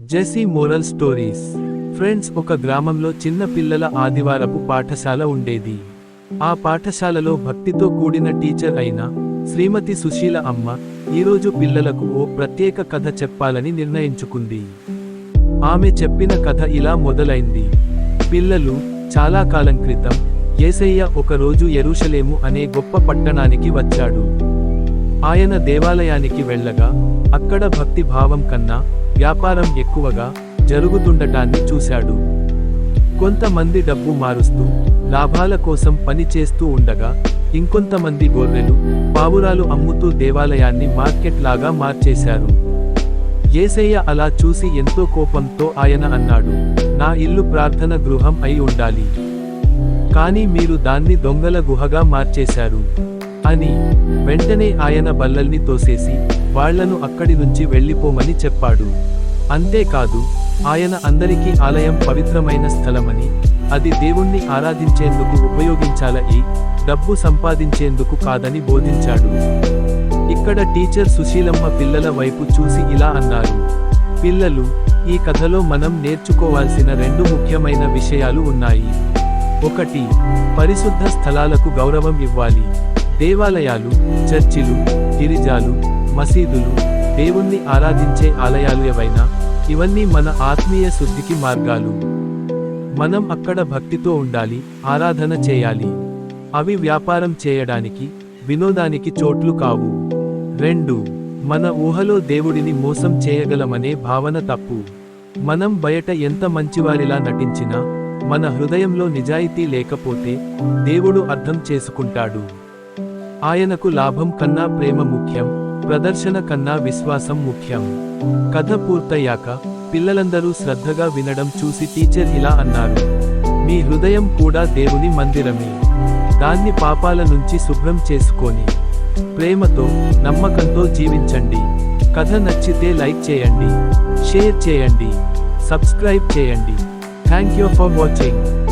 జెసీ moral stories friends ఒక గ్రామంలో చిన్న పిల్లల ఆదివారపు పాఠశాల ఉండేది. ఆ పాఠశాలలో భక్తితో కూడిన టీచర్ అయిన శ్రీమతి సుశీల అమ్మ ఈరోజు పిల్లలకు ఓ ప్రత్యేక కథ చెప్పాలని నిర్ణయించుకుంది. ఆమె చెప్పిన కథ ఇలా మొదలైంది. పిల్లలు చాలా కాలం క్రితం యేసయ్య ఒకరోజు ఎరుషలేము అనే గొప్ప పట్టణానికి వచ్చాడు. ఆయన దేవాలయానికి వెళ్ళగా అక్కడ భక్తి భావం కన్నా వ్యాపారం ఎక్కువగా జరుగుతుండటాన్ని చూశాడు. కొంతమంది డబ్బు మారుస్తూ లాభాల కోసం పని చేస్తూ ఉండగా ఇంకొంతమంది గొర్రెలు పావురాలు అమ్ముతూ దేవాలయాన్ని మార్కెట్ లాగా మార్చేశారు. ఏసయ్య అలా చూసి ఎంతో కోపంతో ఆయన అన్నాడు నా ఇల్లు ప్రార్థన గృహం అయి ఉండాలి. కానీ మీరు దాన్ని దొంగల గుహగా మార్చేశారు. అని వెంటనే ఆయన బల్లల్ని తోసేసి వాళ్ళను అక్కడి నుంచి వెళ్ళిపోమని చెప్పాడు. అంతేకాదు ఆయన అందరికీ ఆలయం పవిత్రమైన స్థలమని అది దేవుణ్ణి ఆరాధించేందుకు ఉపయోగించాలని డబ్బు సంపాదించేందుకు కాదని బోధించాడు. ఇక్కడ టీచర్ సుశీలమ్మ పిల్లల వైపు చూసి ఇలా అన్నారు. పిల్లలు ఈ కథలో మనం నేర్చుకోవాల్సిన రెండు ముఖ్యమైన విషయాలు ఉన్నాయి. ఒకటి పరిశుద్ధ స్థలాలకు గౌరవం ఇవ్వాలి. దేవాలయాలు చర్చిలు గిరిజాలు మసీదులు దేవుణ్ణి ఆరాధించే ఆలయాలు ఏవైనా ఇవన్నీ మన ఆత్మీయ శుద్ధికి మార్గాలు. మనం అక్కడ భక్తితో ఉండాలి ఆరాధన చేయాలి. అవి వ్యాపారం చేయడానికి వినోదానికి చోట్లు కావు. రెండు మన ఊహలో దేవుడిని మోసం చేయగలమనే భావన తప్పు. మనం బయట ఎంత మంచివారిలా నటించినా మన హృదయంలో నిజాయితీ లేకపోతే దేవుడు అర్థం చేసుకుంటాడు. ఆయనకు లాభం కన్నా ప్రేమ ముఖ్యం ప్రదర్శన కన్నా విశ్వాసం ముఖ్యం. కథ పూర్తయ్యాక పిల్లలందరూ శ్రద్ధగా వినడం చూసి టీచర్ ఇలా అన్నారు మీ హృదయం కూడా దేవుని మందిరమే. దాన్ని పాపాల నుంచి శుభ్రం చేసుకొని. ప్రేమతో నమ్మకంతో జీవించండి. కథ నచ్చితే లైక్ చేయండి షేర్ చేయండి సబ్స్క్రైబ్ చేయండి. Thank you for watching.